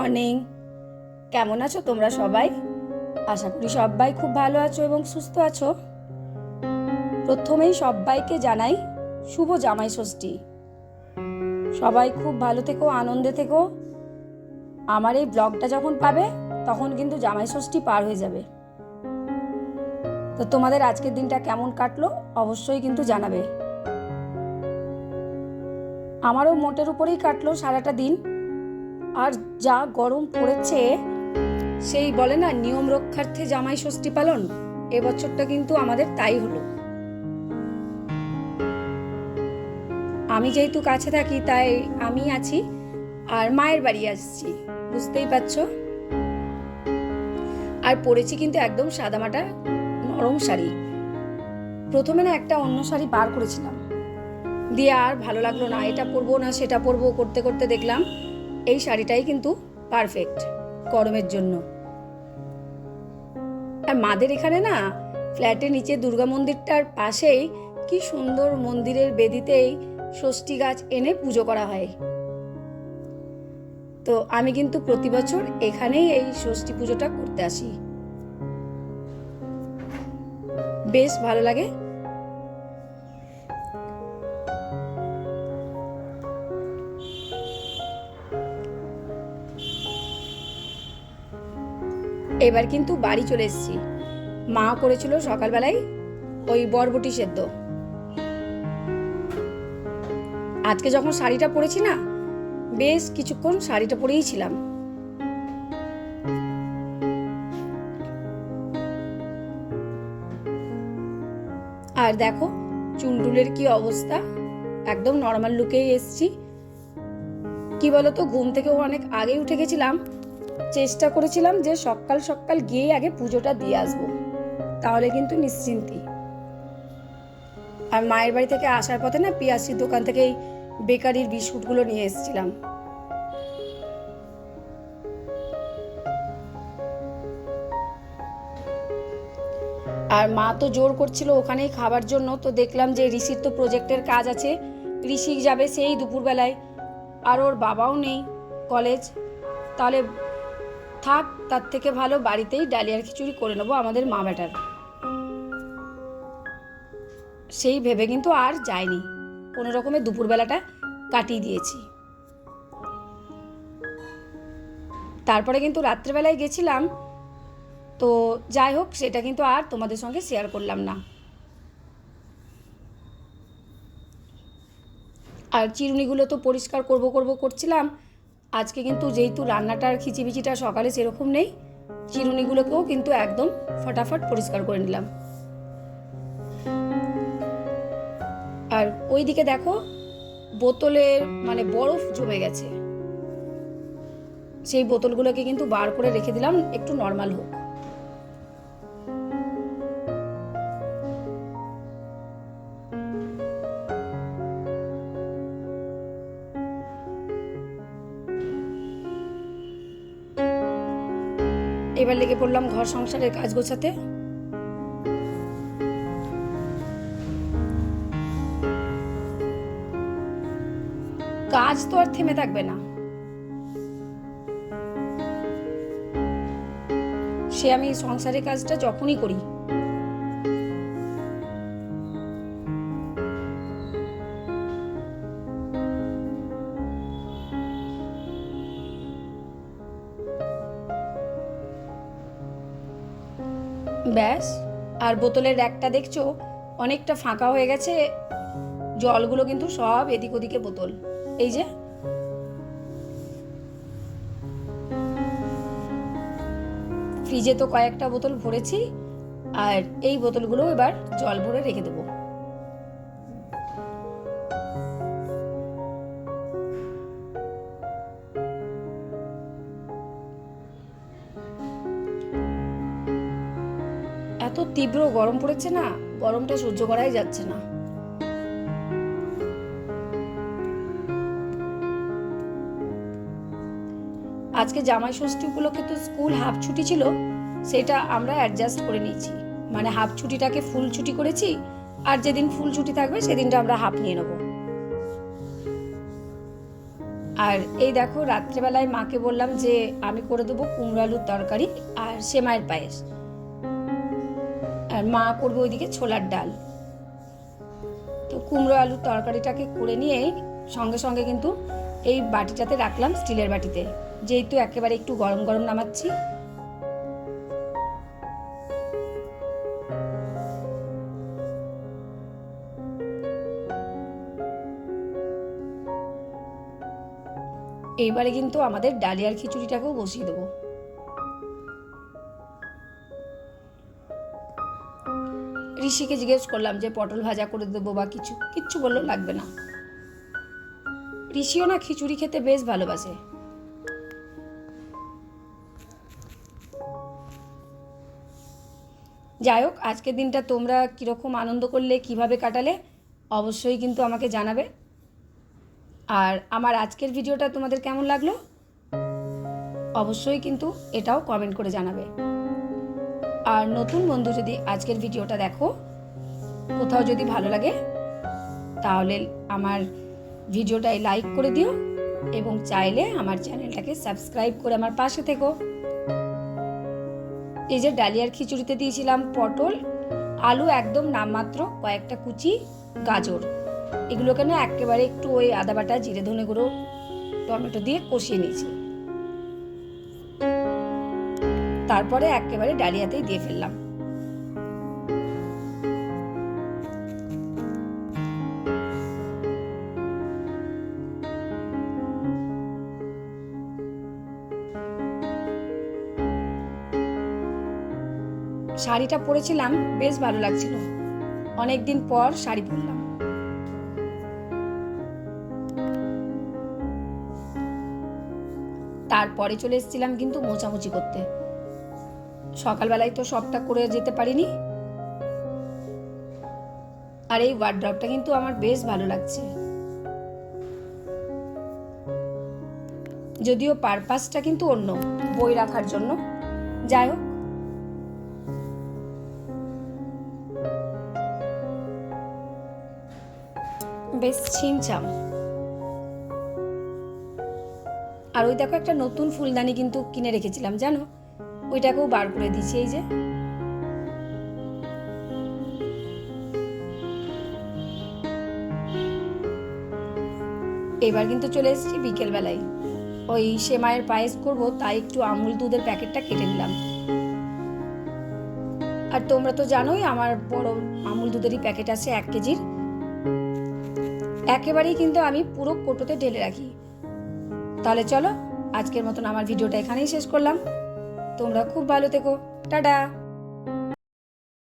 Morning কেমন আছো তোমরা সবাই? আশা করি সবাই খুব ভালো আছো এবং সুস্থ আছো। প্রথমেই সবাইকে জানাই শুভ জামাই ষষ্ঠী। সবাই খুব ভালো থেকো, আনন্দে থেকো। আমার এই ব্লগটা যখন পাবে, তখন কিন্তু জামাই ষষ্ঠী পার হয়ে যাবে। তো তোমাদের আজকের দিনটা কেমন কাটলো, অবশ্যই কিন্তু জানাবে। আমারও মোটের উপরেই কাটলো সারাটা দিন। আর যা গরম পড়েছে, সেই বলে না, নিয়ম রক্ষার্থে জামাই ষষ্ঠী পালন। এবছরটা কিন্তু আমাদের তাই হলো। আমি যেহেতু কাছে থাকি, তাই আমি আছি, আর মায়ের বাড়ি আসছি, বুঝতেই পারছ? আর পরেছি কিন্তু একদম সাদামাটা নরম শাড়ি। প্রথমে না একটা অন্য শাড়ি বার করেছিলাম। দিয়ে আর ভালো লাগল না, এটা পরবো না, সেটা পরবো, করতে করতে দেখলাম এই শাড়িটাই কিন্তু পারফেক্ট গরমের জন্য। আর মাদের এখানে না ফ্ল্যাটের নিচে দুর্গা মন্দিরটার পাশেই কি সুন্দর মন্দিরের বেদিতেই ষষ্ঠী গাছ এনে পুজো করা হয়। তো আমি কিন্তু প্রতি বছর এখানেই এই ষষ্ঠী পুজোটা করতে আসি। বেশ ভালো লাগে। এবার কিন্তু বাড়ি চলে এসেছি। মা করেছিল সকালবেলায় ওই বরবটি সেদ্ধ। আজকে যখন শাড়িটা পরেছি না, বেশ কিছুক্ষণ শাড়িটা পরেই ছিলাম। আর দেখো চুলটুলের কি অবস্থা? একদম নর্মাল লুকেই এসছি। কি বলতো, ঘুম থেকেও অনেক আগেই উঠে গেছিলাম। চেষ্টা করেছিলাম যে সকাল সকাল গিয়ে আগে পুজোটা দিয়ে আসব। তাহলে কিন্তু নিশ্চিন্তি। আর মায়ের বাড়ি থেকে আসার পথে না পিয়াসির দোকান থেকে এই বেকারির বিস্কুটগুলো নিয়ে এসেছিলাম। আর মা তো জোর করছিল ওখানেই খাবার জন্য, তো দেখলাম যে ঋষির তো প্রজেক্টের কাজ আছে, ঋষি যাবে সেই দুপুরবেলায়। আর ওর বাবাও নেই কলেজ। তাহলে থাক, তার থেকে ভালো বাড়িতেই ডালিয়ার খিচুড়ি করে নেব আমাদের মা বেটার সেই ভেবে কিন্তু আর যায়নি কোনো রকমের দুপুরবেলাটা কাটিয়ে দিয়েছি। তারপরে কিন্তু রাত্রেবেলায় গেছিলাম। তো যাই হোক, সেটা কিন্তু আর তোমাদের সঙ্গে শেয়ার করলাম না। আর চিরুনিগুলো তো পরিষ্কার করব করব করছিলাম। আজকে কিন্তু যেহেতু রান্নাটার খিচিবিচিটা সকালে সেরকম নেই, চিরুনিগুলোকেও কিন্তু একদম ফটাফট পরিষ্কার করে নিলাম। আর ওই দিকে দেখো, বোতলের মানে বরফ জমে গেছে। সেই বোতলগুলোকে কিন্তু বার করে রেখে দিলাম, একটু নর্মাল হোক। এবার লেগে পড়লাম ঘর সংসারের কাজ গোছাতে। কাজ তো আর থেমে থাকবে না। সে আমি সংসারের কাজটা যখনই করি। ব্যাস, আর বোতলের র্যাকটা দেখছ? অনেকটা ফাঁকা হয়ে গেছে। জলগুলো কিন্তু সব এদিক ওদিকে বোতল। এই যে। ফ্রিজে তো কয়েকটা বোতল ভরেছি, আর এই বোতলগুলো এবার জল ভরে রেখে দেবো। তীব্র গরম পড়েছে না, গরমটা সহ্য করাই যাচ্ছে না। আজকে জামাই ষষ্ঠী উপলক্ষে তো স্কুল হাফ ছুটি ছিল, সেটা আমরা অ্যাডজাস্ট করে নিয়েছি। মানে হাফ ছুটিটাকে ফুল ছুটি করেছি, আর যেদিন ফুল ছুটি থাকবে সেদিনটা আমরা হাফ নিয়ে নেব। আর এই দেখো, রাত্রেবেলায় মাকে বললাম যে, আমি করে দেবো কুমড়ো আলুর তরকারি আর সেমাইয়ের পায়েস। আর মা করবে ওইদিকে ছোলার ডাল। তো কুমড়ো আলুর তরকারিটাকে করে নিয়ে সঙ্গে সঙ্গে কিন্তু এই বাটিটাতে রাখলাম স্টিলের বাটিতে। যেহেতু একেবারে একটু গরম গরম নামাচ্ছি। এইবারে কিন্তু আমাদের ডালিয়ার খিচুড়িটাকেও বসিয়ে দেবো। ঋষিকে জিজ্ঞেস করলাম যে পটল ভাজা করে দেবো বা কিছু, কিচ্ছু বলল, লাগবে না। ঋষিও না খিচুড়ি খেতে বেশ ভালোবাসে। যাই হোক, আজকের দিনটা তোমরা কীরকম আনন্দ করলে, কীভাবে কাটালে, অবশ্যই কিন্তু আমাকে জানাবে। আর আমার আজকের ভিডিওটা তোমাদের কেমন লাগল? অবশ্যই কিন্তু এটাও কমেন্ট করে জানাবে। আর নতুন বন্ধু যদি আজকের ভিডিওটা দেখো, কোথাও যদি ভালো লাগে, তাহলে আমার ভিডিওটাই লাইক করে দিও এবং চাইলে আমার চ্যানেলটাকে সাবস্ক্রাইব করে আমার পাশে থেকো। এই যে ডালিয়ার খিচুড়িতে দিয়েছিলাম পটল, আলু একদম নামমাত্র কয়েকটা কুচি, গাজর। এগুলোকে না একেবারে একটু ওই আদা বাটা, জিরে ধনে গুঁড়ো, টমেটো দিয়ে কষিয়ে নিয়েছি। তারপরে একেবারে ডালিয়াতেই দিয়ে ফেললাম। শাড়িটা পরেছিলাম, বেশ ভালো লাগছিল। অনেকদিন পর শাড়ি পরলাম। তারপরে চলে এসেছিলাম কিন্তু মোচামুচি করতে। সকালবেলায় তো সবটা করে যেতে পারিনি। আর এই ওয়ার্ড্রপটা কিন্তু আমার বেশ ভালো লাগছে। যদিও পারপাসটা কিন্তু অন্য, বই রাখার জন্য। যাই হোক। বেশ ছিমছাম। আর ওই দেখো একটা নতুন ফুলদানি কিন্তু কিনে রেখেছিলাম, জানো? ওইটাকেও বার করে দিয়েছি এই যে। এবার কিন্তু চলে এসেছি বিকেলবেলায়। ওই সেমাইয়ের পায়েস করব, তাই একটু আমুল দুধের প্যাকেটটা কেটে নিলাম। আর তোমরা তো জানোই আমার বড় আমুল দুধেরই প্যাকেট আছে এক কেজির। একেবারেই কিন্তু আমি পুরো কোটোতে ঢেলে রাখি। তাহলে চলো, আজকের মতন আমার ভিডিওটা এখানেই শেষ করলাম। তোমরা খুব ভালো থেকো। টাটা।